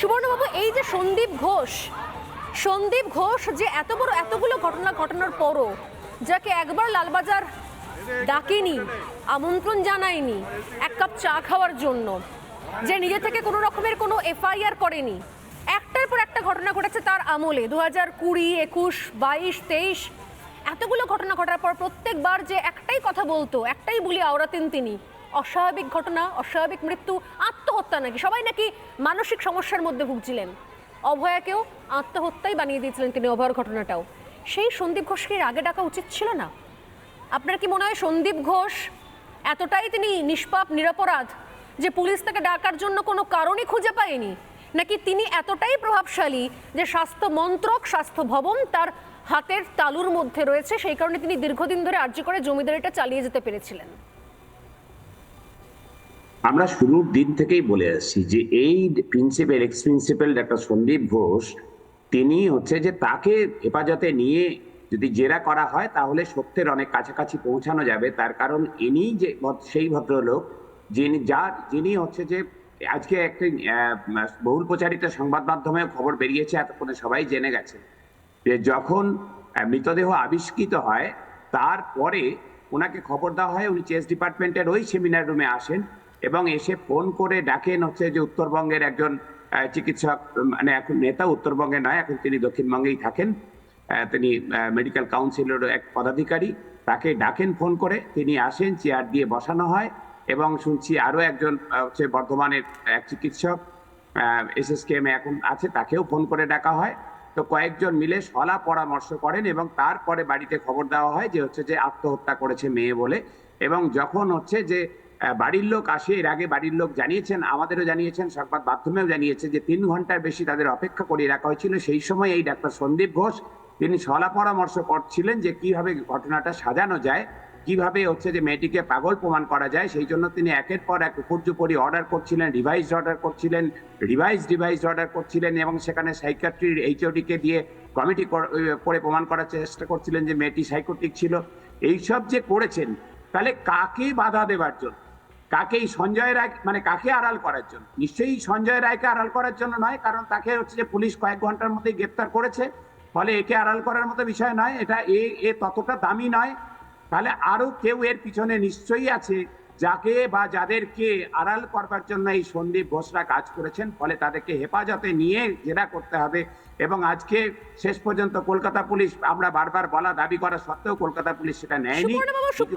সুবর্ণবাবু, এই যে সন্দীপ ঘোষ সন্দীপ ঘোষ যে এত বড় এতগুলো ঘটনা ঘটানোর পরও যাকে একবার লালবাজার ডাকেনি, আমন্ত্রণ জানায়নি, এক কাপ চা খাওয়ার জন্য, যে নিজে থেকে কোনো রকমের কোনো এফআইআর করেনি, একটার পর একটা ঘটনা ঘটেছে তার আমলে দু হাজার কুড়ি, একুশ, বাইশ, তেইশ, এতগুলো ঘটনা ঘটার পর প্রত্যেকবার যে একটাই কথা বলতো, একটাই বলি আওড়াতেন তিনি অস্বাভাবিক ঘটনা, অস্বাভাবিক মৃত্যু, আত্মহত্যা নাকি? সবাই নাকি মানসিক সমস্যার মধ্যে ভুগছিলেন। অভয়াকেও আত্মহত্যাই বানিয়ে দিয়েছিলেন তিনি অভয়ার ঘটনাটাও। সেই সন্দীপ ঘোষকে আগে ডাকা উচিত ছিল না? আপনার কি মনে হয় সন্দীপ ঘোষ এতটাই তিনি নিষ্পাপ, নিরপরাধ যে পুলিশ তাকে ডাকার জন্য কোনো কারণই খুঁজে পায়নি? নাকি তিনি এতটাই প্রভাবশালী যে স্বাস্থ্য মন্ত্রক, স্বাস্থ্য ভবন তার হাতের তালুর মধ্যে রয়েছে, সেই কারণে তিনি দীর্ঘদিন ধরে আর্জি করে জমিদারিটা চালিয়ে যেতে পেরেছিলেন? আমরা শুরুর দিন থেকেই বলে আসছি যে এই principal ex principal doctor Sandip Ghosh, তিনি হচ্ছে যে তাকে হেফাজতে নিয়ে যদি জেরা করা হয়, তাহলে সত্যের অনেক কাছাকাছি পৌঁছানো যাবে। তার কারণ ইনি যে সেই ভদ্রলোক, যিনি যার যিনি হচ্ছে যে আজকে একটি বহুল প্রচারিত সংবাদ মাধ্যমে খবর বেরিয়েছে, এতক্ষণে সবাই জেনে গেছে। যে যখন মৃতদেহ আবিষ্কৃত হয়, তারপরে ওনাকে খবর দেওয়া হয়, উনি চেস ডিপার্টমেন্টের ওই সেমিনার রুমে আসেন। এবং এসে ফোন করে ডাকেন হচ্ছে যে উত্তরবঙ্গের একজন চিকিৎসক মানে এখন নেতা উত্তরবঙ্গে নয়, এখন তিনি দক্ষিণবঙ্গেই থাকেন। তিনি মেডিকেল কাউন্সিলের এক পদাধিকারী। তাকে ডাকেন ফোন করে। তিনি আসেন, চেয়ার দিয়ে বসানো হয় এবং শুনছি আরও একজন হচ্ছে বর্ধমানের এক চিকিৎসক এসএসকেএম এখন আছে, তাকেও ফোন করে ডাকা হয়। তো কয়েকজন মিলে সলা পরামর্শ করেন এবং তারপরে বাড়িতে খবর দেওয়া হয় যে হচ্ছে যে আত্মহত্যা করেছে মেয়ে বলে। এবং যখন হচ্ছে যে বাড়ির লোক আসে, এর আগে বাড়ির লোক জানিয়েছেন, আমাদেরও জানিয়েছেন, সংবাদ মাধ্যমেও জানিয়েছে যে তিন ঘণ্টার বেশি তাদের অপেক্ষা করিয়ে রাখা হয়েছিল। সেই সময় এই ডাক্তার সন্দীপ ঘোষ, তিনি সলা পরামর্শ করছিলেন যে কীভাবে ঘটনাটা সাজানো যায়, কীভাবে হচ্ছে যে মেয়েটিকে পাগল প্রমাণ করা যায়। সেই জন্য তিনি একের পর এক উপর্যুপরি অর্ডার করছিলেন রিভাইজ অর্ডার করছিলেন রিভাইজ রিভাইজ অর্ডার করছিলেন এবং সেখানে সাইকাট্রির এইচওডিকে দিয়ে কমিটি করে প্রমাণ করার চেষ্টা করছিলেন যে মেয়েটি সাইকোটিক ছিল। এইসব যে করেছেন, তাহলে কাকে বাধা দেবার জন্য? কাকে এই সঞ্জয় রায় মানে কাকে আড়াল করার জন্য? নিশ্চয়ই সঞ্জয় রায়কে আড়াল করার জন্য নয়, কারণ তাকে হচ্ছে যে পুলিশ কয়েক ঘণ্টার মধ্যেই গ্রেপ্তার করেছে। ফলে একে আড়াল করার মতো বিষয় নয়, এটা এ এ ততটা দামি নয়। তাহলে আরও কেউ এর পিছনে নিশ্চয়ই আছে, যাকে বা যাদেরকে আড়াল করবার জন্য এই সন্দীপ ঘোষরা কাজ করেছেন। ফলে তাদেরকে হেফাজতে নিয়ে জেরা করতে হবে এবং আজকে শেষ পর্যন্ত কলকাতা পুলিশ আমরা বারবার বলা দাবি করা সত্ত্বেও কলকাতা পুলিশ সেটা নেয়নি।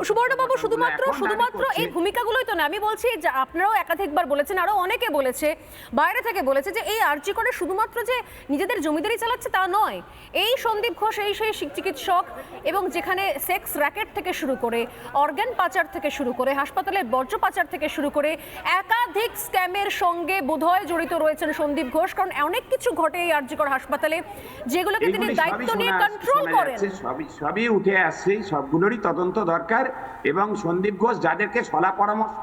সুবর্ণবাবু শুধুমাত্র শুধুমাত্র এই ভূমিকাগুলোই তো না। আমি বলছি যে আপনারাও একাধিকবার বলেছেন আরও অনেকে বলেছে বাইরে থেকে বলেছে যে এই আর্জি করে শুধুমাত্র যে নিজেদের জমিদারি চালাচ্ছে তা নয় এই সন্দীপ ঘোষ এই সেই চিকিৎসক এবং যেখানে সেক্স র্যাকেট থেকে শুরু করে অর্গান পাচার থেকে শুরু করে হাসপাতালের বর্জ্য পাচার থেকে শুরু করে একাধিক স্ক্যামের সঙ্গে বোধহয় জড়িত রয়েছেন সন্দীপ ঘোষ কারণ অনেক কিছু ঘটে এই আরজিকর হাসপাতালে। যেগুলোকে তিনি দায়িত্ব নিয়ে কন্ট্রোল করেন। সবই সবই উঠে আসছে সবগুলোরই তদন্ত দরকার এবং সন্দীপ ঘোষ যাদেরকে সলা পরামর্শ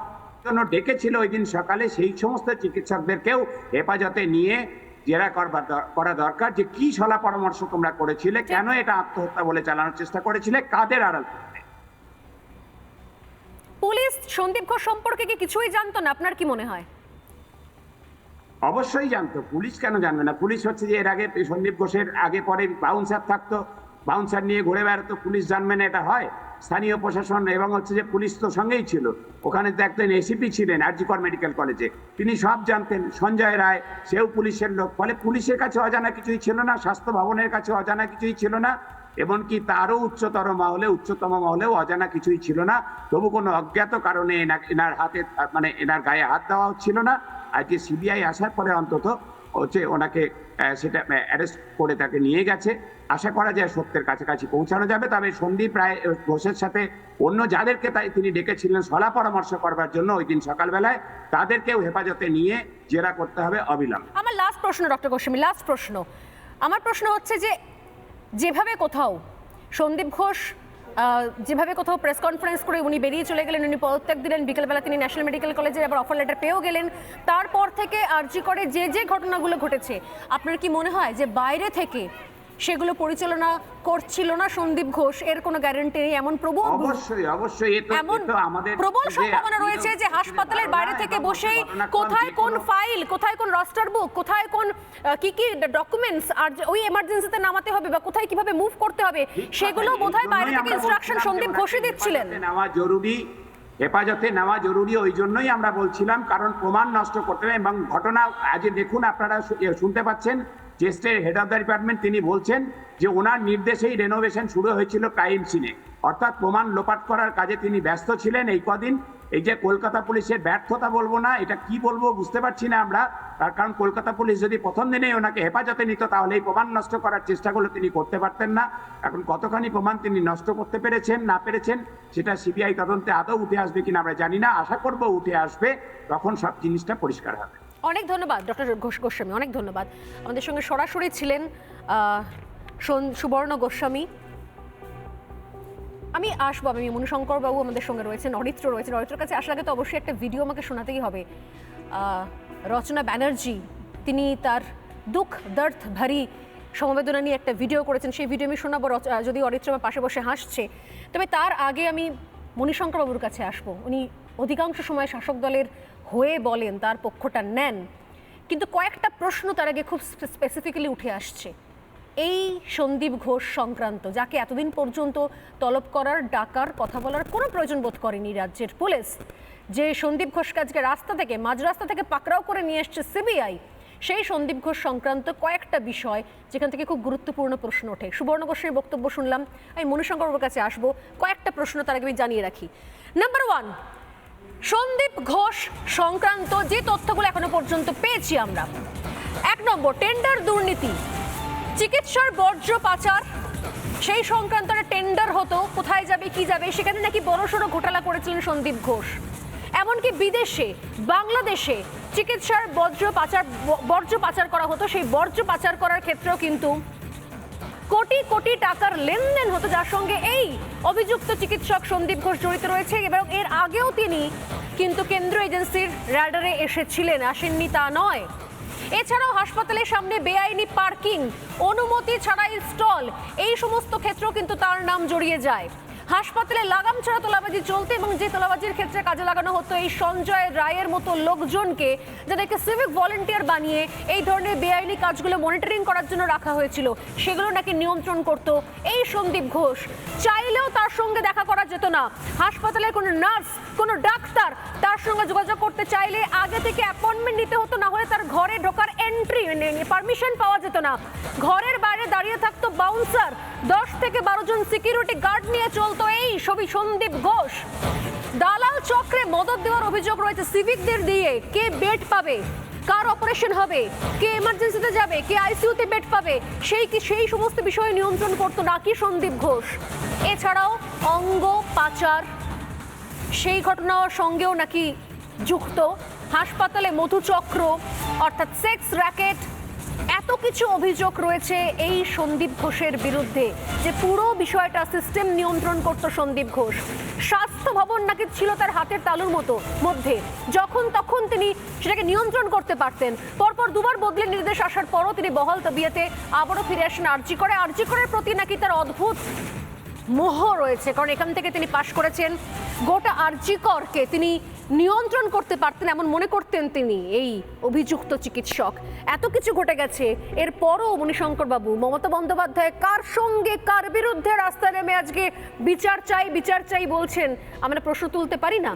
জন্য ডেকেছিল ওই দিন সকালে সেই সমস্ত চিকিৎসকদেরকেও হেফাজতে নিয়ে জেরা করবার করা দরকার যে কি সলা পরামর্শ তোমরা করেছিলে কেন এটা আত্মহত্যা বলে চালানোর চেষ্টা করেছিলে কাদের আড়াল পুলিশ সন্দীপ ঘোষ সম্পর্কে কি কিছুই জানতো না? আপনার কি মনে হয়? অবশ্যই জানতো। পুলিশ কেন জানবে না? পুলিশ হচ্ছে যে এর আগে সন্দীপ ঘোষের আগে পরে বাউন্সার থাকতো। বাউন্সার নিয়ে ঘুরে বেড়াতো, পুলিশ জানবে না এটা হয়। স্থানীয় প্রশাসন এবং হচ্ছে যে পুলিশ তো সঙ্গেই ছিল। ওখানে তো একজন এসিপি ছিলেন, আরজিকর মেডিকেল কলেজে। তিনি সব জানতেন। সঞ্জয় রায়, সেও পুলিশের লোক। ফলে পুলিশের কাছে অজানা কিছুই ছিল না, স্বাস্থ্য ভবনের কাছে অজানা কিছুই ছিল না, এমনকি তারও উচ্চতর মহলে, উচ্চতম মহলেও অজানা কিছুই ছিল না। তবু কোনো অজ্ঞাত কারণে এনা- এনার হাতে মানে এনার গায়ে হাত দেওয়া হচ্ছিল না। আজকে সিবিআই আসার পরে অন্তত হচ্ছে ওনাকে সেটা অ্যারেস্ট করে তাকে নিয়ে গেছে। আশা করা যায় সত্যের কাছাকাছি পৌঁছানো যাবে। তবে সন্দীপ রায় ঘোষের সাথে অন্য যাদেরকে তাই তিনি ডেকেছিলেন সলা পরামর্শ করবার জন্য ওই দিন সকালবেলায়, তাদেরকেও হেফাজতে নিয়ে জেরা করতে হবে অবিলম্বে। আমার লাস্ট প্রশ্ন ডক্টর গোস্বামী লাস্ট প্রশ্ন। আমার প্রশ্ন হচ্ছে যে, যেভাবে কোথাও সন্দীপ ঘোষ যেভাবে কোথাও প্রেস কনফারেন্স করে উনি বেরিয়ে চলে গেলেন, উনি পদত্যাগ দিলেন, বিকেলবেলা তিনি ন্যাশনাল মেডিকেল কলেজের আবার অফার লেটার পেয়েও গেলেন। তারপর থেকে আর্জি করে যে যে ঘটনাগুলো ঘটেছে, আপনার কি মনে হয় যে বাইরে থেকে সেগুলো পরিচালনা করছিল না সন্দীপ ঘোষ। এর কোনো গ্যারান্টি নেই। এমন প্রবল অবশ্যই অবশ্যই। এমন আমাদের প্রবল সম্ভাবনা রয়েছে যে হাসপাতালের বাইরে থেকে বসেই কোথায় কোন ফাইল কোথায় কোন রস্টার বুক কোথায় কোন কি কি ডকুমেন্টস আর ওই এমার্জেন্সিতে নামাতে হবে বা কোথায় কীভাবে মুভ করতে হবে সেগুলো বোধহয় বাইরে থেকে ইনস্ট্রাকশন সন্দীপ ঘোষই দিচ্ছিলেন। নেওয়া জরুরি হেফাজতে নেওয়া জরুরি ওই জন্যই আমরা বলছিলাম কারণ প্রমাণ নষ্ট করতে এবং ঘটনা আজ দেখুন আপনারা শুনতে পাচ্ছেন চেস্টের হেড অফ দ্য ডিপার্টমেন্ট তিনি বলছেন যে ওনার নির্দেশেই রেনোভেশন শুরু হয়েছিল ক্রাইম সিনে অর্থাৎ প্রমাণ লোপাট করার কাজে তিনি ব্যস্ত ছিলেন এই কদিন। এই যে কলকাতা পুলিশের ব্যর্থতা বলব না, এটা কি বলব বুঝতে পারছি না আমরা। তার কারণ কলকাতা পুলিশ যদি প্রথম দিনেই ওনাকে হেফাজতে নিত, তাহলে এই প্রমাণ নষ্ট করার চেষ্টাগুলো তিনি করতে পারতেন না। এখন কতখানি প্রমাণ তিনি নষ্ট করতে পেরেছেন, না পেরেছেন, সেটা সিবিআই তদন্তে আদৌ উঠে আসবে কিনা আমরা জানি না। আশা করব উঠে আসবে, তখন সব জিনিসটা পরিষ্কার হবে। অনেক ধন্যবাদ, ডক্টর ঘোষ গোস্বামী, অনেক ধন্যবাদ। আমাদের সঙ্গে সরাসরি ছিলেন সুবর্ণ গোস্বামী। আমি আসব, আমি মনুশঙ্কর বাবু আমাদের সঙ্গে রয়েছেন, অরিত্র রয়েছেন। অরিত্রের কাছে আসার আগে তো অবশ্যই একটা ভিডিও আমাকে শোনাতেই হবে। রচনা ব্যানার্জি, তিনি তার দুঃখ, দর্দ, ভারী সমবেদনা নিয়ে একটা ভিডিও করেছেন। সেই ভিডিও আমি শোনাবো যদি অরিত্র আমার পাশে বসে হাসছে। তবে তার আগে আমি মণিশঙ্কর বাবুর কাছে আসব। উনি অধিকাংশ সময় শাসক দলের হয়ে বলেন, তার পক্ষটা নেন। কিন্তু কয়েকটা প্রশ্ন তার আগে খুব স্পেসিফিক্যালি উঠে আসছে। এই সন্দীপ ঘোষ সংক্রান্ত, যাকে এতদিন পর্যন্ত তলব করার, ডাকার, কথা বলার কোনো প্রয়োজন বোধ করেনি রাজ্যের পুলিশ, যে সন্দীপ ঘোষকে আজকে রাস্তা থেকে, মাঝ রাস্তা থেকে পাকড়াও করে নিয়ে এসছে সিবিআই, সেই সন্দীপ ঘোষ সংক্রান্ত কয়েকটা বিষয় যেখান থেকে খুব গুরুত্বপূর্ণ প্রশ্ন ওঠে। সুবর্ণ ঘোষের বক্তব্য শুনলাম, আমি মনুশঙ্কর কাছে আসব, কয়েকটা প্রশ্ন তার আগে আমি জানিয়ে রাখি। নাম্বার ওয়ান সন্দীপ ঘোষ সংক্রান্ত যে তথ্যগুলো এখনও পর্যন্ত পেয়েছি আমরা। এক নম্বর টেন্ডার দুর্নীতি। চিকিৎসার বর্জ্য পাচার, সেই সংক্রান্ত টেন্ডার হতো, কোথায় যাবে, কি যাবে, সেখানে নাকি বড়সড় ঘোটালা করেছিলেন সন্দীপ ঘোষ। এমনকি বিদেশে, বাংলাদেশে চিকিৎসার বর্জ্য পাচার বর্জ্য পাচার করা হতো, সেই বর্জ্য পাচার করার ক্ষেত্রেও কিন্তু কোটি কোটি টাকার লেনদেন হতো, যার সঙ্গে এই অভিযুক্ত চিকিৎসক সন্দীপ ঘোষ জড়িত রয়েছে। এবং এর আগেও তিনি কিন্তু কেন্দ্র এজেন্সির র্যাডারে এসেছিলেন, আসেননি তা নয়। এছাড়াও হাসপাতালের সামনে বেআইনি পার্কিং, অনুমতি ছাড়াই স্টল, এই সমস্ত ক্ষেত্রেও কিন্তু তার নাম জড়িয়ে যায়। হাসপাতালে লাগাম ছাড়া তোলাবাজি চলতে এবং যে তোলাবাজির ক্ষেত্রে কাজে লাগানো হতো এই সঞ্জয় রায়ের মতো লোকজনকে যাদেরকে সিভিক ভলেন্টিয়ার বানিয়ে এই ধরনের বেআইনি কাজগুলো মনিটরিং করার জন্য রাখা হয়েছিল, সেগুলো নাকি নিয়ন্ত্রণ করত এই সন্দীপ ঘোষ। চাইলেও তার সঙ্গে দেখা করা যেত না। হাসপাতালের কোনো নার্স, কোনো ডাক্তার তার সঙ্গে যোগাযোগ করতে চাইলে আগে থেকে অ্যাপয়েন্টমেন্ট নিতে হতো, না হলে তার ঘরে এন্ট্রি পারমিশন পাওয়া যেত না। ঘরের বাইরে দাঁড়িয়ে থাকতো বাউন্সার দশ থেকে বারো জন সিকিউরিটি গার্ড নিয়ে চলতো এই ছবি সন্দীপ ঘোষ। দালাল চক্রে মদত দেওয়ার অভিযোগ রয়েছে সিভিকদের দিয়ে। কে বেড পাবে? কার অপারেশন হবে? কে এমার্জেন্সিতে যাবে? কে আইসিইউতে বেড পাবে? সেই কি সেই সমস্ত বিষয় নিয়ন্ত্রণ করতো নাকি সন্দীপ ঘোষ? এছাড়াও অঙ্গ পাচার, সেই ঘটনার সঙ্গেও নাকি যুক্ত। হাসপাতালে মধুচক্র, অর্থাৎ সেক্স র্যাকেট, এত কিছু অভিযোগ রয়েছে এই সন্দীপ ঘোষের বিরুদ্ধে যে পুরো বিষয়টা সিস্টেম নিয়ন্ত্রণ করত সন্দীপ ঘোষ। স্বাস্থ্য ভবন নাকি ছিল তার হাতের তালুর মতো, মধ্যে। যখন তখন তিনি সেটাকে নিয়ন্ত্রণ করতে পারতেন। পরপর দুবার বদলে নির্দেশ আসার পরও তিনি বহল তবিয়াতে আবারও ফিরে আসেন আরজি করে। আরজি করার প্রতি নাকি তার অদ্ভুত মোহ রয়েছে, কারণ এখান থেকে তিনি পাশ করেছেন। গোটা আরজিকরকে তিনি নিয়ন্ত্রণ করতে পারতেন, এমন মনে করতেন তিনি, এই অভিযুক্ত চিকিৎসক। এত কিছু ঘটে গেছে, এরপরও মণিশঙ্কর বাবু মমতা বন্দ্যোপাধ্যায় কার সঙ্গে, কার বিরুদ্ধে রাস্তায় নেমে আজকে বিচার চাই বিচার চাই বলছেন, আমরা প্রশ্ন তুলতে পারি না?